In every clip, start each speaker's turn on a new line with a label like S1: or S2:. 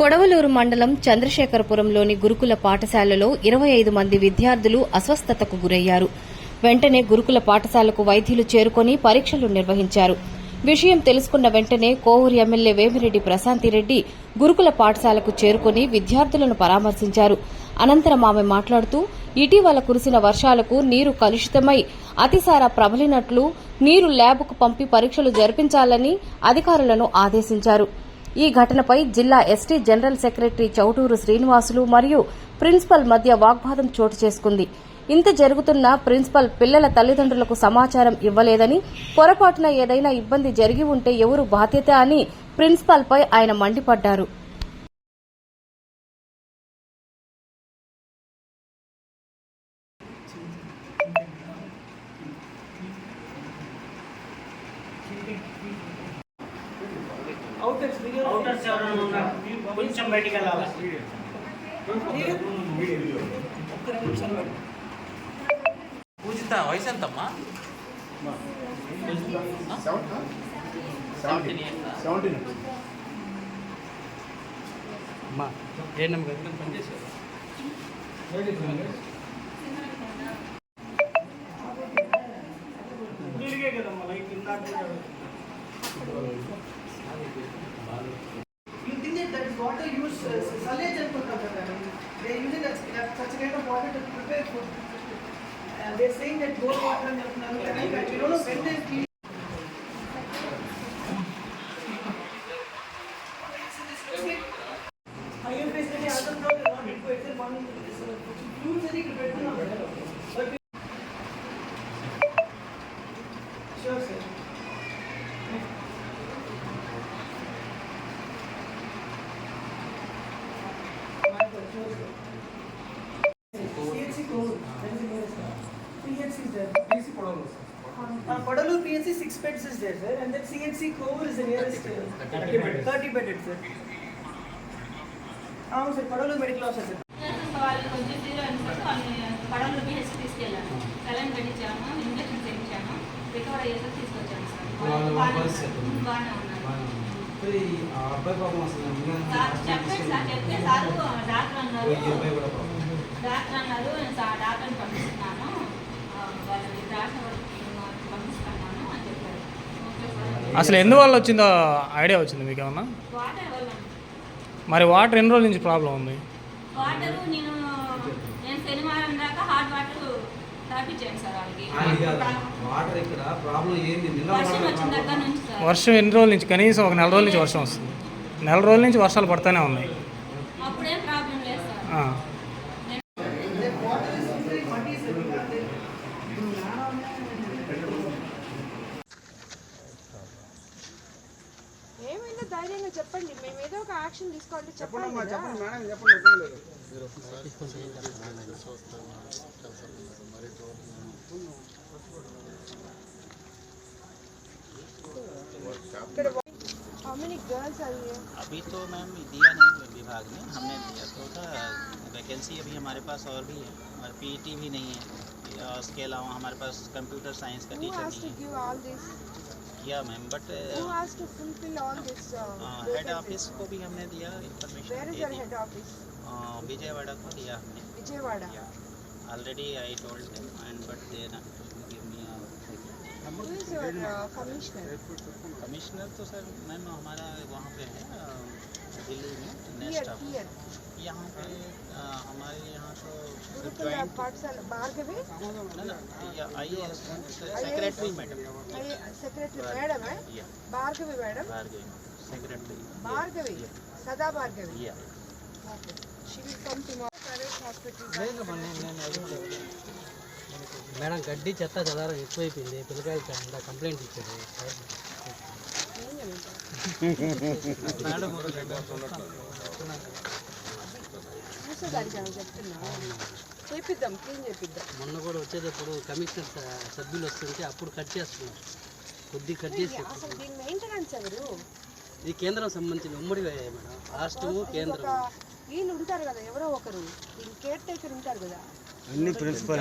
S1: కొడవలూరు మండలం చంద్రశేఖరపురంలోని గురుకుల పాఠశాలలో ఇరవై ఐదు మంది విద్యార్థులు అస్వస్థతకు గురయ్యారు. వెంటనే గురుకుల పాఠశాలకు వైద్యులు చేరుకొని పరీక్షలు నిర్వహించారు. విషయం తెలుసుకున్న వెంటనే కోవూరు ఎమ్మెల్యే వేమిరెడ్డి ప్రశాంతిరెడ్డి గురుకుల పాఠశాలకు చేరుకొని విద్యార్థులను పరామర్శించారు. అనంతరం ఆమె మాట్లాడుతూ ఇటీవల కురిసిన వర్షాలకు నీరు కలుషితమై అతిసార ప్రబలినట్లు నీరు ల్యాబ్కు పంపి పరీక్షలు జరిపించాలని అధికారులను ఆదేశించారు. ఈ ఘటనపై జిల్లా ST general secretary Chouturu Srinivasulu మరియు ప్రిన్సిపల్ మధ్య వాగ్వాదం చోటు చేసుకుంది. ఇంత జరుగుతున్నా ప్రిన్సిపల్ పిల్లల తల్లిదండ్రులకు సమాచారం ఇవ్వలేదని పొరపాటున ఏదైనా ఇబ్బంది జరిగి ఉంటే ఎవరు బాధ్యత అని ప్రిన్సిపల్పై ఆయన మండిపడ్డారు.
S2: పూజిత వయసు ఎంతమ్మా
S3: అమ్మా ఏ నెంబర్ పనిచేసారు
S4: used, uh, silage అనుకుంటాం కదా that such kind of water to they're saying that cold water and you don't know when they six beds is there, sir, and then CHC Core is the nearest. uh,
S5: Thirty bedded.
S4: Thirty bedded, sir. అవును sir Padavaluru medical officer sir
S6: వాళ్ళు కొంచెం zero అనుకుంటే వాళ్ళని పడవలో P తీసుకెళ్ళాను saline పెట్టించాము injection చేయించాము recover అయ్యేసరికి తీసుకొచ్చాము సార్
S3: వాళ్ళ
S6: బాగానే ఉన్నారు. బాగానే ఉన్నారు
S3: మరి ఆ అబ్బాయి పాపం అసలు
S6: సార్ చెప్పండి సార్ చెప్తే సార్ డాక్టర్ అన్నారు
S3: ఈ అబ్బాయి కూడా పాపం
S6: డాక్టర్ అన్నారు నేను సార్ డాక్టర్ని పంపిస్తున్నాను ఆ, వాళ్ళని డాక్టర్ వాళ్ళకి పంపిస్తున్నాను అని చెప్పారు ఓకే సార్
S7: అసలు ఎందువల్ల వచ్చిందో ఐడియా వచ్చింది మీకు ఏమన్నా మరి వాటర్ ఎన్ని రోజుల నుంచి ప్రాబ్లం ఉంది?
S6: వాటర్ నేను నేను శనివారం దాకా హాట్ వాటర్ తాపించాను సార్ వాళ్ళకి.
S3: అది కాదు. వాటర్ ఇక్కడ ప్రాబ్లం ఏంది? నిన్న
S6: వర్షం వచ్చిన దగ్గర నుంచి సార్.
S7: వర్షం ఎన్ని రోజుల నుంచి? కనీసం ఒక నెల రోజుల నుంచి వర్షం వస్తుంది. నెల రోజుల నుంచి వర్షాలు పడుతూనే ఉన్నాయి.
S8: ఏమైనా ధైర్యంగా చెప్పండి మేము ఏదో ఒక యాక్షన్ తీసుకోవాలంటే చెప్పండి కదా.
S9: మేడం చెప్పండి ఇబ్బంది లేదు
S8: How many girls are here?
S2: अभी तो मैम दिया नहीं विभाग में हमने दिया तो था वैकेंसी अभी हमारे पास और भी है और पीईटी भी नहीं है और उसके अलावा हमारे पास कंप्यूटर साइंस का
S8: Who
S2: टीचर
S8: has to
S2: नहीं है
S8: give all this?
S2: किया मैम बट हेड ऑफ़िस को भी हमने दिया
S8: इन्फॉर्मेशन
S2: हाँ, विजयवाड़ा को दिया हमने।
S8: Vijayawada.
S2: Already I
S8: told and but they commissioner
S2: तो सर मैम हमारा वहाँ पे है दिल्ली में
S8: नेक्स्ट
S2: यहाँ पे अ, हमारे यहाँ तो
S8: Gurukula
S2: joint-
S8: Pathshala, Bhargavi?
S2: I S secretary madam
S8: I- Secretary madam, eh?
S2: या
S8: Bhargavi madam?
S2: Bhargavi secretary
S8: Bhargavi? Sada Bhargavi?
S2: या
S8: Okay. She will come tomorrow. Private hospital.
S3: Madam గడ్డి చెత్త చెదారం ఎక్కువైపోయింది పిల్లకాయలకి అంతా కంప్లైంట్ ఇచ్చారు మేడం
S8: చూసేదానికి ఏమైనా చెప్తున్నా చేపిద్దాం క్లీన్ చేపిద్దాం.
S3: మొన్న కూడా వచ్చేటప్పుడు కమిషనర్ సభ్యులు వస్తుంటే అప్పుడు కట్ చేస్తున్నారు కొద్ది కట్ చేసి
S8: అసలు దీని మెయింటెనెన్స్ ఎవరు?
S3: ఇది కేంద్రం సంబంధించిన ఉమ్మడి మేడం రాష్ట్రము కేంద్రం
S8: వీళ్ళు ఉంటారు కదా ఎవరో ఒకరు. దీని కేర్ టేకర్ ఉంటారు కదా.
S3: అన్ని ప్రిన్సిపల్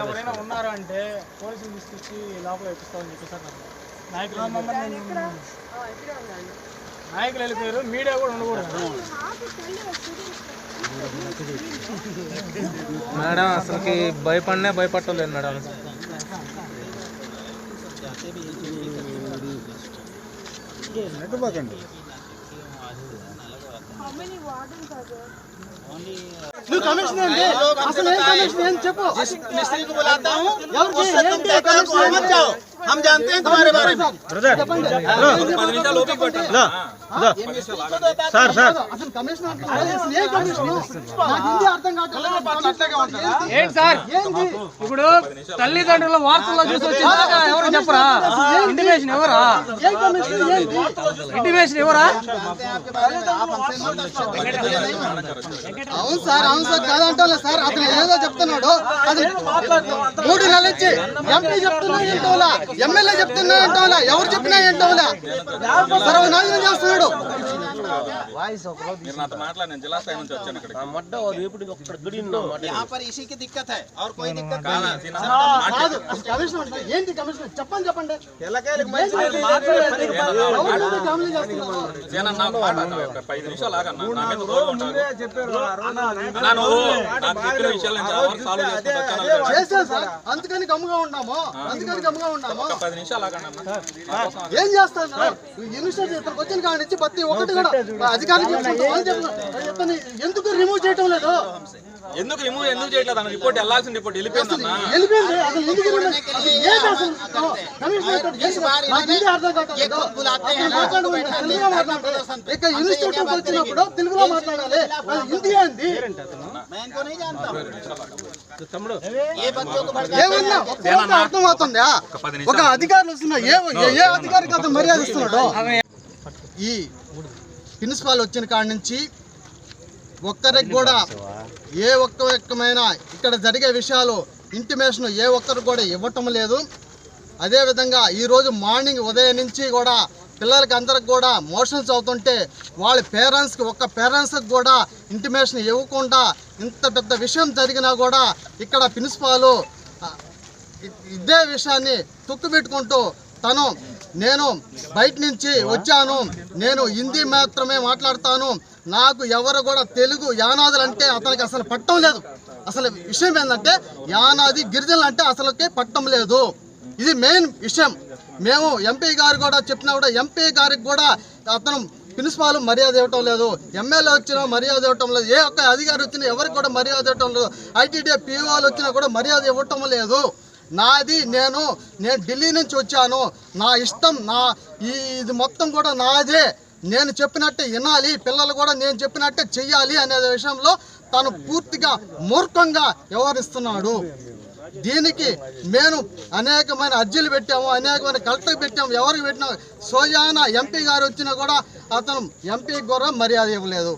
S7: ఎవరైనా ఉన్నారా అంటే పోలీసులు తీసుకొచ్చి లోపల ఎక్కిస్తామని చెప్పేసారు. నాయకులు నాయకులు వెళ్ళిపోయారు మీడియా కూడా ఉండకూడదు.
S10: మేడం అసలుకి భయపడినే భయపట్టలేదు మేడం.
S11: చెప్పు?
S2: हम जानते हैं तुम्हारे बारे में
S10: సార్ సార్
S11: అసలు కమిషన్ అంటే అసలు ఏ కమిషన్ నాకు హిందీ అర్థం కావట్లేదు
S10: ఏంటి సార్
S11: ఏంటి
S10: ఇప్పుడు తల్లిదండ్రుల వార్తల్లో చూసి వచ్చిందాక ఎవరు చెప్పరా ఇంటిమేషన్ ఎవరా
S11: ఏ కమిషన్ ఏంటి
S10: ఇంటిమేషన్ ఎవరా
S11: అవును సార్ అవును సార్ కాదంటా సార్ అతను ఏదో చెప్తున్నాడు అతను మూడు నెలల నుంచి ఎంపీ చెప్తున్నా ఏంటోలా ఎమ్మెల్యే చెప్తున్నా ఏంటోలా ఎవరు చెప్పినా ఏంటోలా సర్వనాశనం చేస్తున్నాడు
S2: यहाँ पर इसी की दिक्कत है और कोई दिक्कत नहीं है
S11: కాదు కమిషన్ అంటే ఏంటి కమిషన్ చెప్పండి చెప్పండి ఎవరు ఎందుకు కమిషన్ చేస్తున్నారు? చేశాను సార్ అందుకని గమ్ముగా ఉన్నాము అందుకని గమ్ముగా ఉన్నాము ఏం చేస్తాను ఇన్స్టిట్యూట్ ఇతనికి వచ్చిన కాడి నుంచి ప్రతి ఒక్కటి కూడా అధికారులు ఎందుకు రిమూవ్ చేయటం లేదు?
S12: ఎందుకు రిమూవ్ ఎందుకు చేయట్లేదు? అన్న రిపోర్ట్ వెళ్ళాల్సిన రిపోర్ట్
S11: వెళ్ళిపోయింది అర్థం ఒక అధికారులు వస్తున్నా. మర్యాద ఇస్తున్నాడు? ఈ ప్రిన్సిపాల్ వచ్చిన కాడి నుంచి ఒక్కరికి కూడా ఏ ఒక్క రకమైన ఇక్కడ జరిగే విషయాలు ఇంటిమేషన్ ఏ ఒక్కరికి కూడా ఇవ్వటం లేదు. అదేవిధంగా ఈరోజు మార్నింగ్ ఉదయం నుంచి కూడా పిల్లలకి అందరికి కూడా మోషన్స్ అవుతుంటే వాళ్ళ పేరెంట్స్కి ఒక్క పేరెంట్స్కి కూడా ఇంటిమేషన్ ఇవ్వకుండా ఇంత పెద్ద విషయం జరిగినా కూడా ఇక్కడ ప్రిన్సిపాలు ఇదే విషయాన్ని తుక్కు పెట్టుకుంటూ తను నేను బయట నుంచి వచ్చాను. నేను హిందీ మాత్రమే మాట్లాడతాను. నాకు ఎవరు కూడా తెలుగు యానాదులు అంటే అతనికి అసలు పట్టం లేదు. అసలు విషయం ఏంటంటే యానాది గిరిజనులు అంటే అసలుకి పట్టం లేదు. ఇది మెయిన్ విషయం. మేము ఎంపీ గారు కూడా చెప్పినా కూడా ఎంపీ గారికి కూడా అతను ప్రిన్సిపాల్ మర్యాద ఇవ్వటం లేదు. ఎమ్మెల్యే వచ్చినా మర్యాద ఇవ్వటం లేదు. ఏ ఒక్క అధికారి వచ్చినా ఎవరికి కూడా మర్యాద ఇవ్వటం లేదు. ఐటీడీ పీఓలు వచ్చినా కూడా మర్యాద ఇవ్వటం లేదు. నాది నేను నేను ఢిల్లీ నుంచి వచ్చాను. నా ఇష్టం నా ఈ ఇది మొత్తం కూడా నాదే. నేను చెప్పినట్టే వినాలి పిల్లలు కూడా నేను చెప్పినట్టే చెయ్యాలి అనే విషయంలో తను పూర్తిగా మూర్ఖంగా వ్యవహరిస్తున్నాడు. దీనికి మేము అనేకమైన అర్జీలు పెట్టాము అనేకమైన కలెక్టర్ పెట్టాము ఎవరికి పెట్టినా సోజానా ఎంపీ గారు వచ్చినా కూడా అతను ఎంపీ కూడా మర్యాద ఇవ్వలేదు.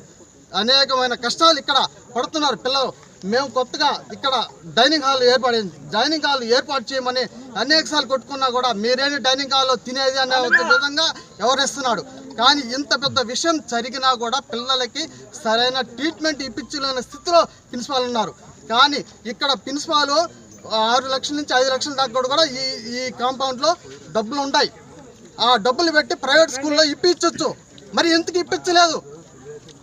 S11: అనేకమైన కష్టాలు ఇక్కడ పడుతున్నారు పిల్లలు. మేము కొత్తగా ఇక్కడ డైనింగ్ హాల్ ఏర్పడింది. డైనింగ్ హాల్ ఏర్పాటు చేయమని అనేక సార్లు కొట్టుకున్నా కూడా మీరేంటి డైనింగ్ హాల్లో తినేది అనే విధంగా ఎవరిస్తున్నాడు కానీ ఇంత పెద్ద విషయం జరిగినా కూడా పిల్లలకి సరైన ట్రీట్మెంట్ ఇప్పించలేని స్థితిలో ప్రిన్సిపాల్ ఉన్నారు. కానీ ఇక్కడ ప్రిన్సిపాల్ ఆరు లక్షల నుంచి ఐదు లక్షల దాకా కూడా ఈ ఈ కాంపౌండ్లో డబ్బులు ఉంటాయి. ఆ డబ్బులు పెట్టి ప్రైవేట్ స్కూల్లో ఇప్పించవచ్చు మరి ఎందుకు ఇప్పించలేదు?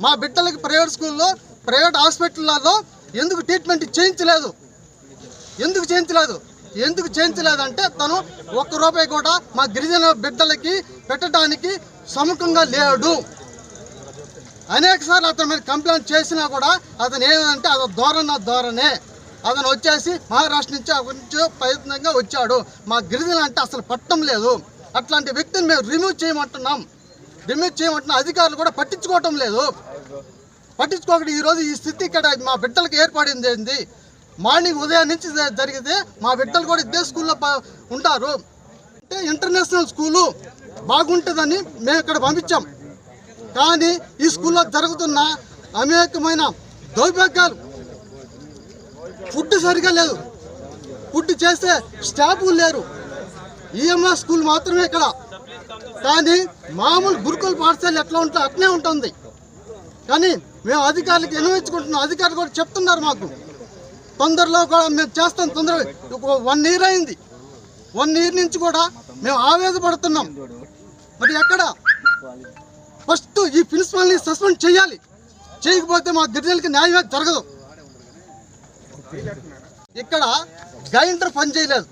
S11: మా బిడ్డలకి ప్రైవేట్ స్కూల్లో ప్రైవేట్ హాస్పిటల్లో ఎందుకు ట్రీట్మెంట్ చేయించలేదు? ఎందుకు చేయించలేదు? ఎందుకు చేయించలేదంటే తను ఒక్క రూపాయి కూడా మా గిరిజన బిడ్డలకి పెట్టడానికి సముఖంగా లేడు. అనేక సార్లు అతని మీద కంప్లైంట్ చేసినా కూడా అతను ఏదంటే అతను ధోరణ ధోరణే. అతను వచ్చేసి మహారాష్ట్ర నుంచి కొంచెం ప్రయత్నంగా వచ్చాడు. మా గిరిజన అంటే అసలు పట్టం లేదు. అట్లాంటి వ్యక్తిని మేము రిమూవ్ చేయమంటున్నాం. రిమూవ్ చేయమంటున్న అధికారులు కూడా పట్టించుకోవటం లేదు. పట్టించుకోకుండా. ఈరోజు ఈ స్థితి ఇక్కడ మా బిడ్డలకు ఏర్పడింది మార్నింగ్ ఉదయం నుంచి జరిగితే మా బిడ్డలు కూడా ఇదే స్కూల్లో ఉంటారు. అంటే ఇంటర్నేషనల్ స్కూలు బాగుంటుందని మేము ఇక్కడ పంపించాం. కానీ ఈ స్కూల్లో జరుగుతున్న అనేకమైన దౌర్భాగ్యాలు ఫుడ్ సరిగా లేదు. ఫుడ్ చేస్తే స్టాఫ్ లేరు. ఈఎంఎస్ స్కూల్ మాత్రమే ఇక్కడ. కానీ మామూలు గురుకుల పాఠశాల ఎట్లా ఉంటే అట్లే ఉంటుంది. కానీ మేము అధికారులకు విన్నవించుకుంటున్నాం అధికారులు కూడా చెప్తున్నారు మాకు. తొందరలో కూడా మేము చేస్తాం. తొందరగా వన్ ఇయర్ అయింది. వన్ ఇయర్ నుంచి కూడా మేము ఆవేదపడుతున్నాం. మరి ఎక్కడ? ఫస్ట్ ఈ ప్రిన్సిపల్ని సస్పెండ్ చేయాలి. చేయకపోతే మా గిరిజనులకి న్యాయమే జరగదు. ఇక్కడ గ్రైండర్ పని చేయలేదు.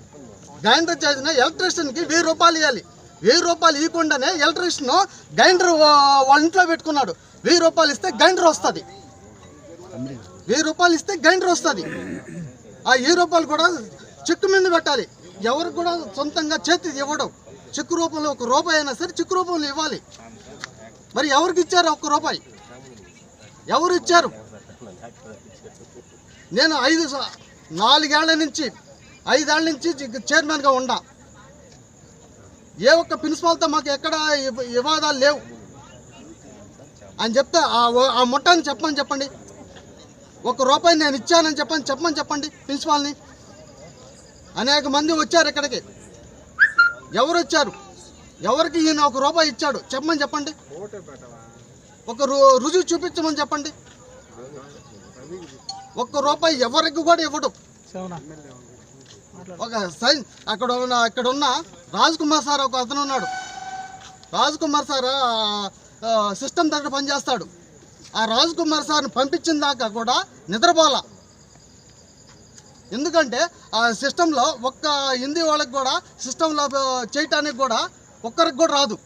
S11: గ్రైండర్ చేసిన ఎలక్ట్రీషియన్కి వెయ్యి రూపాయలు ఇవ్వాలి. వెయ్యి రూపాయలు ఇవ్వకుండానే ఎలక్ట్రీషియన్ గ్రైండర్ వాళ్ళ ఇంట్లో పెట్టుకున్నాడు. వెయ్యి రూపాయలు ఇస్తే గ్రైండర్ వస్తుంది. వెయ్యి రూపాయలు ఇస్తే గ్రైండర్ వస్తుంది. ఆ వెయ్యి రూపాయలు కూడా చెక్కు మీద పెట్టాలి. ఎవరికి కూడా సొంతంగా చేతి ఇవ్వడం. చెక్కు రూపంలో ఒక రూపాయి అయినా సరే చెక్కు రూపంలో ఇవ్వాలి. మరి ఎవరికి ఇచ్చారు ఒక్క రూపాయి? ఎవరు ఇచ్చారు? నేను ఐదు నాలుగేళ్ళ నుంచి ఐదేళ్ళ నుంచి చైర్మన్గా ఉండా. ఏ ఒక్క ప్రిన్సిపాల్తో మాకు ఎక్కడ వివాదాలు లేవు. అని చెప్తే ఆ ముట్టని చెప్పమని చెప్పండి. ఒక రూపాయి నేను ఇచ్చానని చెప్పని చెప్పమని చెప్పండి ప్రిన్సిపాల్ని. అనేక మంది వచ్చారు ఇక్కడికి. ఎవరు వచ్చారు? ఎవరికి ఈయన ఒక రూపాయి ఇచ్చాడు? చెప్పమని చెప్పండి. ఒక రుజువు చూపించమని చెప్పండి. ఒక్క రూపాయి ఎవరికి కూడా ఇవ్వడు. ఒక సైన్ అక్కడ ఉన్న అక్కడ ఉన్న రాజ్ కుమార్ సార్ ఒక అతను ఉన్నాడు. రాజ్ కుమార్ సార్ సిస్టమ్ దగ్గర పనిచేస్తాడు. ఆ రాజ్ కుమార్ సార్ని పంపించిన దాకా కూడా నిద్రపోలా. ఎందుకంటే ఆ సిస్టంలో ఒక్క హిందీ వాళ్ళకి కూడా సిస్టంలో చేయటానికి కూడా ఒక్కరికి కూడా రాదు.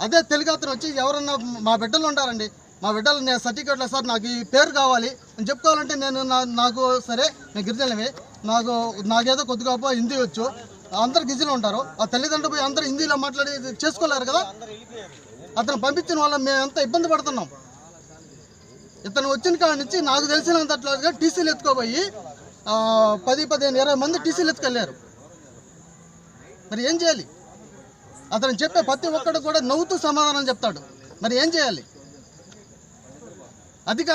S11: అదే తెలుగు అతను వచ్చి ఎవరన్నా మా బిడ్డలు ఉంటారండి మా బిడ్డలు నేను సర్టిఫికేట్లో సార్ నాకు ఈ పేరు కావాలి. అని చెప్పుకోవాలంటే నేను నా- నాకు సరే నేను గిరిజనమే నాకు నాకేదో కొద్దిగా హిందీ వచ్చు. అందరు గిరిజనులు ఉంటారు. ఆ తల్లిదండ్రులు పోయి అందరూ హిందీలో మాట్లాడి చేసుకోలేరు కదా. అతను పంపించిన వల్ల మేము ఎంత ఇబ్బంది పడుతున్నాం. ఇతను వచ్చిన కాడ నుంచి నాకు తెలిసినంతట్లుగా టీసీలు ఎత్తుకోబోయి పది పదిహేను ఇరవై మంది టీసీలు ఎత్తుకెళ్ళారు మరి ఏం చేయాలి? అతను చెప్పే ప్రతి ఒక్కడు కూడా నవ్వుతూ సమాధానం చెప్తాడు. మరి ఏం చేయాలి? అధికార